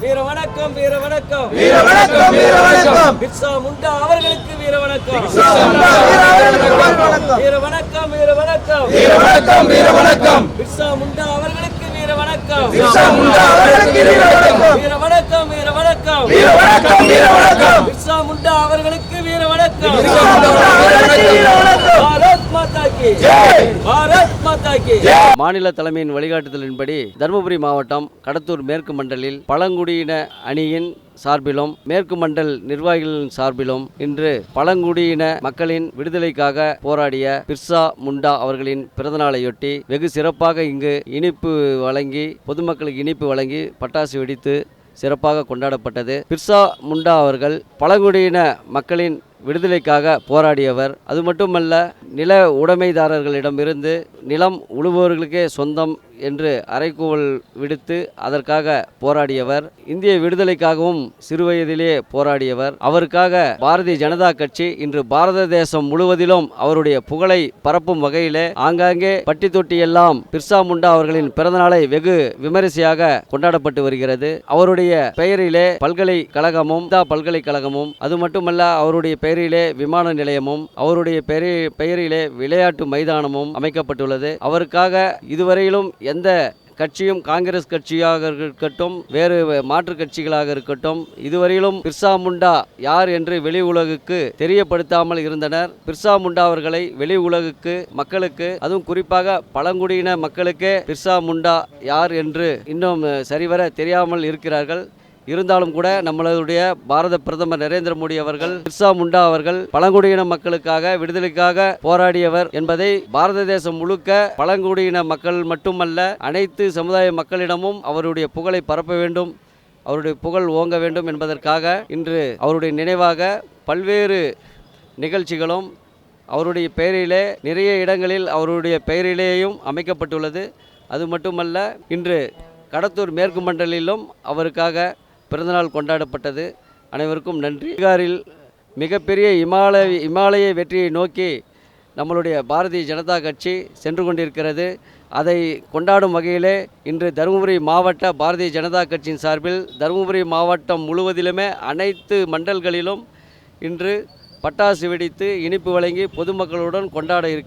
வீர வணக்கம் வீர வணக்கம் வீர வணக்கம் வீர வணக்கம் பிர்சா முண்டா அவர்களுக்கு வீர வணக்கம் வீர வணக்கம் வீர வணக்கம் வீர வணக்கம் வீர வணக்கம் பிர்சா முண்டா அவர்களுக்கு வீர வணக்கம் பிர்சா முண்டா அவர்களுக்கு வீர வணக்கம் வீர வணக்கம் வீர வணக்கம் வீர வணக்கம் வீர வணக்கம் பிர்சா முண்டா அவர்களுக்கு வீர வணக்கம் பிர்சா முண்டா அவர்களுக்கு வீர வணக்கம் பாரத் மாதா கி ஜெய் பாரத் மாதா கி ஜெய் மாநில தலைமையின் வழிகாட்டுதலின்படி தருமபுரி மாவட்டம் கடத்தூர் மேற்கு மண்டலில் பழங்குடியின அணியின் சார்பிலும் மேற்கு மண்டல் நிர்வாகிகளின் சார்பிலும் இன்று பழங்குடியின மக்களின் விடுதலைக்காக போராடிய பிர்சா முண்டா அவர்களின் பிறந்தநாளையொட்டி வெகு சிறப்பாக இங்கு இனிப்பு வழங்கி பொதுமக்களுக்கு இனிப்பு வழங்கி பட்டாசு வெடித்து சிறப்பாக கொண்டாடப்பட்டது. பிர்சா முண்டா அவர்கள் பழங்குடியின மக்களின் விடுதலைக்காக போராடியவர். அது மட்டுமல்ல நில உடைமைதாரர்களிடமிருந்து நிலம் உழுபவர்களுக்கே சொந்தம் என்று அறைகூவல் விடுத்து அதற்காக போராடியவர். இந்திய விடுதலைக்காகவும் சிறுவயதிலே போராடியவர். அவருக்காக பாரதிய ஜனதா கட்சி இன்று பாரத தேசம் முழுவதிலும் அவருடைய புகழை பரப்பும் வகையிலே ஆங்காங்கே பட்டி தொட்டி எல்லாம் பிர்சா முண்டா அவர்களின் பிறந்தநாளை வெகு விமரிசையாக கொண்டாடப்பட்டு வருகிறது. அவருடைய பெயரிலே பல்கலைக்கழகமும் இந்தா பல்கலைக்கழகமும் அது மட்டுமல்ல அவருடைய பெயரிலே விமான நிலையமும் அவருடைய பெயரி பெயரிலே விளையாட்டு மைதானமும் அமைக்கப்பட்டுள்ளது. அவருக்காக இதுவரையிலும் எந்த கட்சியும் காங்கிரஸ் கட்சியாக இருக்கட்டும் வேறு மாற்று கட்சிகளாக இருக்கட்டும் இதுவரையிலும் பிர்சா முண்டா யார் என்று வெளி உலகுக்கு தெரியப்படுத்தாமல் இருந்தனர். பிர்சா முண்டா அவர்களை வெளி உலகுக்கு மக்களுக்கு அதுவும் குறிப்பாக பழங்குடியின மக்களுக்கே பிர்சா முண்டா யார் என்று இன்னும் சரிவர தெரியாமல் இருக்கிறார்கள். இருந்தாலும் கூட நம்மளுடைய பாரத பிரதமர் நரேந்திர மோடி அவர்கள் பிர்சா முண்டா அவர்கள் பழங்குடியின மக்களுக்காக விடுதலைக்காக போராடியவர் என்பதை பாரத தேசம் முழுக்க பழங்குடியின மக்கள் மட்டுமல்ல அனைத்து சமுதாய மக்களிடமும் அவருடைய புகழை பரப்ப வேண்டும் அவருடைய புகழ் ஓங்க வேண்டும் என்பதற்காக இன்று அவருடைய நினைவாக பல்வேறு நிகழ்ச்சிகளும் அவருடைய பெயரிலே நிறைய இடங்களில் அவருடைய பெயரிலேயும் அமைக்கப்பட்டுள்ளது. அது மட்டுமல்ல இன்று கடத்தூர் மேற்கு மண்டலிலும் அவருக்காக பிறந்தநாள் கொண்டாடப்பட்டது. அனைவருக்கும் நன்றி. பீகாரில் மிகப்பெரிய இமாலய இமாலய வெற்றியை நோக்கி நம்மளுடைய பாரதிய ஜனதா கட்சி சென்று கொண்டிருக்கிறது. அதை கொண்டாடும் வகையிலே இன்று தருமபுரி மாவட்ட பாரதிய ஜனதா கட்சியின் சார்பில் தருமபுரி மாவட்டம் முழுவதிலுமே அனைத்து மண்டல்களிலும் இன்று பட்டாசு வெடித்து இனிப்பு வழங்கி பொதுமக்களுடன் கொண்டாட இருக்கின்றோம்